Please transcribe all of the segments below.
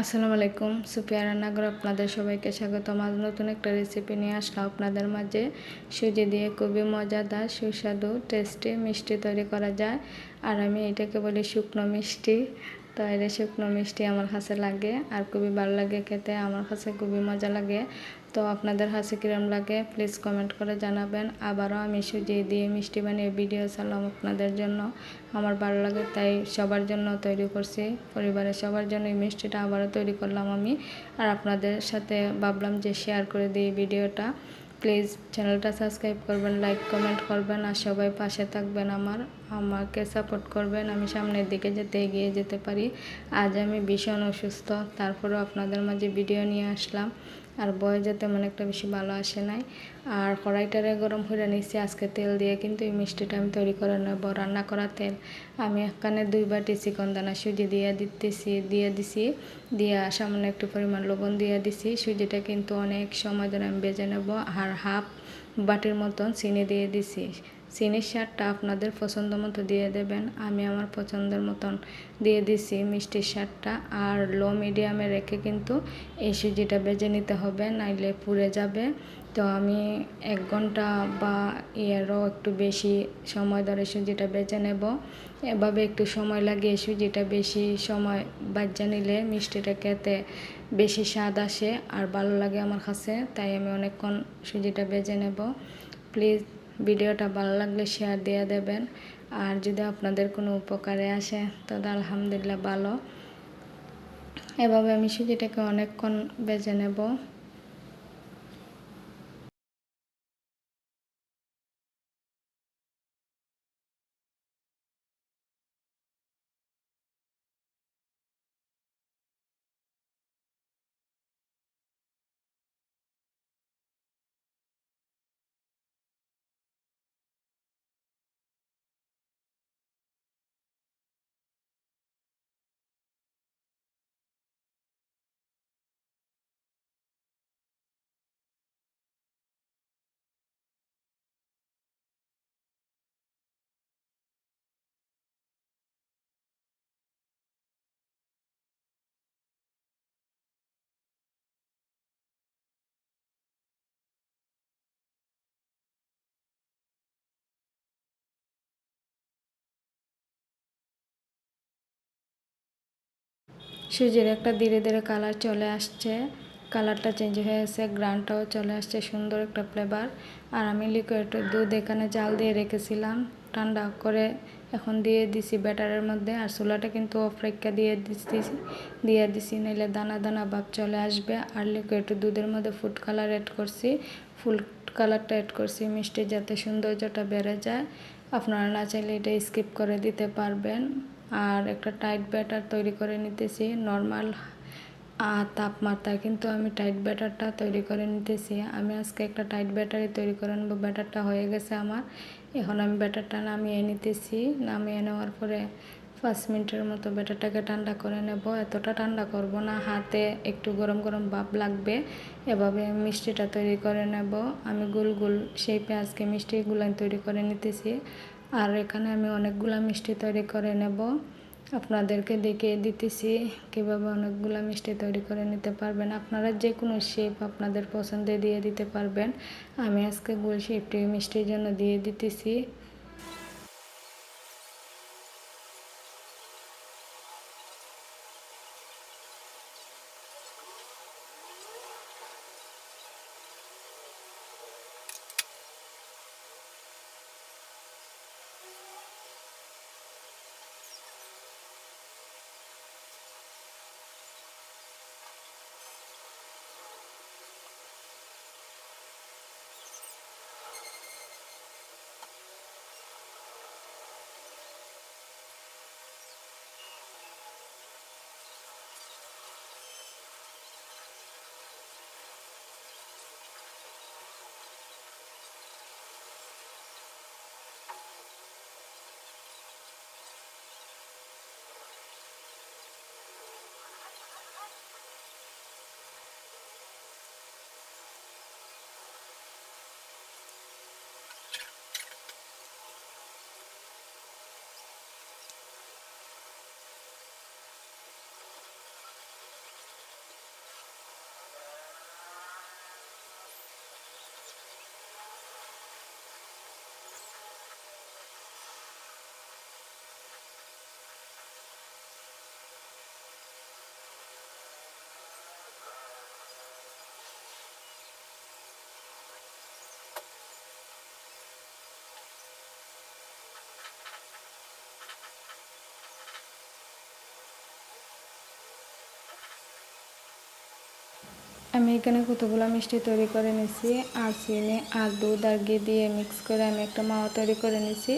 আসসালামু আলাইকুম, সুপিয়া রান্নাঘর আপনাদের সবাইকে স্বাগতম আজ নতুন একটা রেসিপি নিয়ে আসলাম আপনাদের মাঝে। সুজি দিয়ে খুবই মজাদার, সুস্বাদু টেস্টি মিষ্টি তৈরি করা যায়। আর আমি এটাকে বলি শুকনো মিষ্টি। তো এটা শুকনো মিষ্টি আমার কাছে লাগে আর খুবই ভালো লাগে খেতে। আমার কাছে খুবই মজা লাগে। তো আপনাদের হাসি কিরম লাগে প্লিজ কমেন্ট করে জানাবেন। আবারও আমি সুজি দিয়ে মিষ্টি বানিয়ে ভিডিও চালাম আপনাদের জন্য। আমার ভালো লাগে, তাই সবার জন্য তৈরি করছি। পরিবারের সবার জন্য এই মিষ্টিটা আবারও তৈরি করলাম আমি। আর আপনাদের সাথে ভাবলাম যে শেয়ার করে দিই ভিডিওটা প্লিজ চ্যানেলটা সাবস্ক্রাইব করবেন লাইক কমেন্ট করবেন, আর সবাই পাশে থাকবেন আমার। আমাকে সাপোর্ট করবেন, আমি সামনের দিকে যেতে এগিয়ে যেতে পারি। আজ আমি ভীষণ অসুস্থ, তারপরেও আপনাদের মাঝে ভিডিও নিয়ে আসলাম। আর বয়স যাতে তেমন একটা বেশি ভালো আসে নাই। আর কড়াইটারে গরম করে নিচ্ছি আজকে তেল দিয়ে কিন্তু এই মিষ্টিটা আমি তৈরি করে নেব। রান্না করা তেল, আমি এখানে দুই বাটি চিকন দানা সুজি দিয়ে দিতেছি, দিয়ে দিছি। দিয়ে সামান্য একটু পরিমাণ লবণ দিয়ে দিছি। সুজিটা কিন্তু অনেক সময় ধরে আমি বেজে নেব। আর হাফ বাটির মতন চিনি দিয়ে দিছি। চিনির স্বাদটা আপনাদের পছন্দ মতো দিয়ে দেবেন। আমি আমার পছন্দের মতন দিয়ে দিছি মিষ্টির স্বাদটা। আর লো মিডিয়ামে রেখে কিন্তু এই সুজিটা বেজে নিতে হবে, নাইলে পুড়ে যাবে। তো আমি এক ঘণ্টা বা এরও একটু বেশি সময় ধরে সুজিটা বেজে নেব। এভাবে একটু সময় লাগিয়ে সুজিটা বেশি সময় বাজ্যা নিলে মিষ্টিটা খেতে বেশি স্বাদ আসে আর ভালো লাগে আমার কাছে, তাই আমি অনেকক্ষণ সুজিটা বেজে নেব। প্লিজ ভিডিওটা ভালো লাগলে শেয়ার দিয়ে দেবেন। আর যদি আপনাদের কোনো উপকারে আসে তাহলে আলহামদুলিল্লাহ ভালো। এভাবে আমি সুজিটাকে অনেকক্ষণ বেজে নেব। সুজির একটা ধীরে ধীরে কালার চলে আসছে। কালারটা চেঞ্জ হয়ে গেছে গ্রানটাও চলে আসছে, সুন্দর একটা ফ্লেভার আর আমি লিকুইড দুধ এখানে জাল দিয়ে রেখেছিলাম, ঠান্ডা করে এখন দিয়ে দিছি ব্যাটারের মধ্যে। আর চুলাটা কিন্তু অফ রেখা দিয়ে দিচ্ছি দিয়ে দিছি, নাইলে দানা দানা ভাব চলে আসবে। আর লিকুইড দুধের মধ্যে ফুড কালার অ্যাড করছি। ফুল কালারটা অ্যাড করছি, মিষ্টি যাতে সৌন্দর্যটা বেড়ে যায়। আপনারা না চাইলে এটা স্কিপ করে দিতে পারবেন। আর একটা টাইট ব্যাটার তৈরি করে নিতেছি। নর্মাল তাপমাত্রা, কিন্তু আমি টাইট ব্যাটারটা তৈরি করে নিতেছি। আমি আজকে একটা টাইট ব্যাটারি তৈরি করে নেব। ব্যাটারটা হয়ে গেছে আমার। এখন আমি ব্যাটারটা নামিয়ে নিতেছি। নামিয়ে নেওয়ার পরে পাঁচ মিনিটের মতো ব্যাটারটাকে ঠান্ডা করে নেব। এতটা ঠান্ডা করব না। হাতে একটু গরম গরম ভাব লাগবে। এভাবে মিষ্টিটা তৈরি করে নেব। আমি গোল গোল সেই পেঁয়াজকে মিষ্টিগুলো তৈরি করে নিতেছি। আর এখানে আমি অনেকগুলো মিষ্টি তৈরি করে নেব। আপনাদেরকে দেখিয়ে দিতেছি কীভাবে অনেকগুলো মিষ্টি তৈরি করে নিতে পারবেন। আপনারা যে কোনো শেপ আপনাদের পছন্দে দিয়ে দিতে পারবেন। আমি আজকে গোল শেপটি মিষ্টির জন্য দিয়ে দিতেছি। আমি এখানে কতগুলো মিষ্টি তৈরি করে নিছি আর চিনি আর দুধ আর ঘি দিয়ে মিক্স করে আমি একটা মাওয়া তৈরি করে নিছি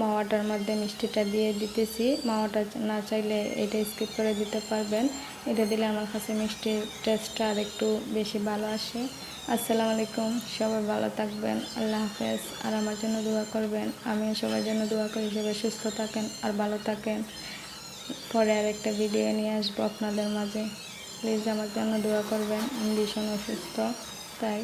মাওয়াটার মধ্যে মিষ্টিটা দিয়ে দিতেছি। মাওয়াটা না চাইলে এটা স্কিপ করে দিতে পারবেন। এটা দিলে আমার কাছে মিষ্টির টেস্টটা আর একটু বেশি ভালো আসে। আসসালামু আলাইকুম, সবাই ভালো থাকবেন, আল্লাহ হাফেজ। আর আমার জন্য দোয়া করবেন। আমিও সবার জন্য দোয়া করি, সবাই সুস্থ থাকেন আর ভালো থাকেন। পরে আর একটা ভিডিও নিয়ে আসব আপনাদের মাঝে। প্লিজ আমার জন্য দোয়া করবেন আমি ভীষণ অসুস্থ তাই